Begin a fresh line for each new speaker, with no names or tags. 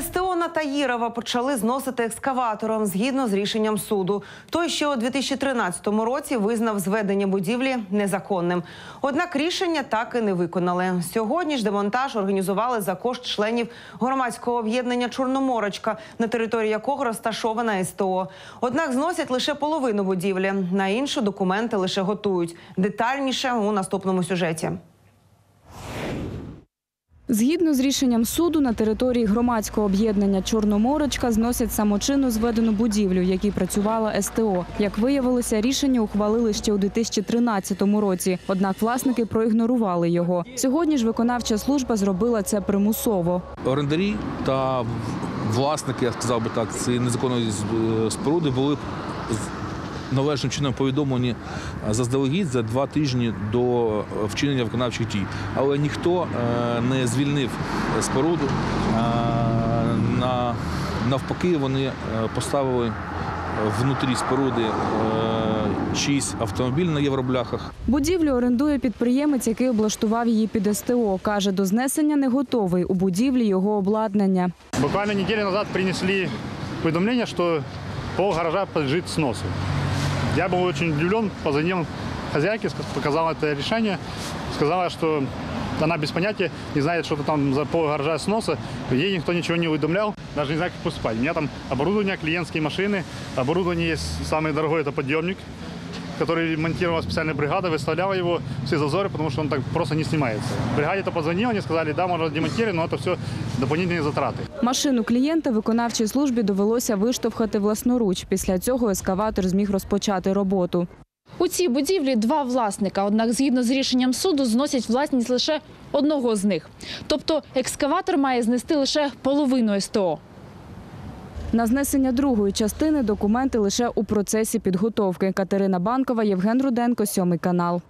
СТО на Таїрова почали зносити екскаватором згідно з рішенням суду. Той, що у 2013 році визнав зведення будівлі незаконним. Однак рішення так і не виконали. Сьогодні ж демонтаж організували за кошт членів громадського об'єднання Чорноморочка, на території якого розташована СТО. Однак зносять лише половину будівлі. На іншу документи лише готують. Детальніше у наступному сюжеті.
Згідно з рішенням суду, на території громадського об'єднання Чорноморочка зносять самочинно зведену будівлю, в якій працювала СТО. Як виявилося, рішення ухвалили ще у 2013 році. Однак власники проігнорували його. Сьогодні ж виконавча служба зробила це примусово.
орендарі та власники, я сказав би так, цієї незаконної е, споруди були належним чином повідомлені е, заздалегідь за два тижні до е, вчинення виконавчих дій. Але ніхто е, не звільнив споруду. Навпаки, вони поставили внутрі споруди чийсь автомобіль на євробляхах.
Будівлю орендує підприємець, який облаштував її під СТО. Каже, до знесення не готовий. У будівлі його обладнання.
Буквально неделю назад принесли уведомление, что пол гаража подлежит сносу. Я был очень удивлен, позвонил хозяйке, показал это решение, сказала, что она без понятия не знает, что-то там за пол гаража сноса, ей никто ничего не уведомлял, даже не знаю, как поступать. У меня там оборудование, клиентские машины, оборудование есть, самое дорогое это подъемник, который монтировала специальная бригада, выставляла его все зазоры, потому что он так просто не снимается. Бригаде-то позвонил, они сказали, да, можно демонтировать, но это все дополнительные затраты.
Машину клієнта виконавчій службі довелося виштовхати власноруч. Після цього ескаватор зміг розпочати роботу.
У цій будівлі два власника, однак згідно з рішенням суду зносять власність лише одного з них. Тобто екскаватор має знести лише половину СТО.
На знесення другої частини документи лише у процесі підготовки. Катерина Банкова, Євген Руденко, сьомий канал.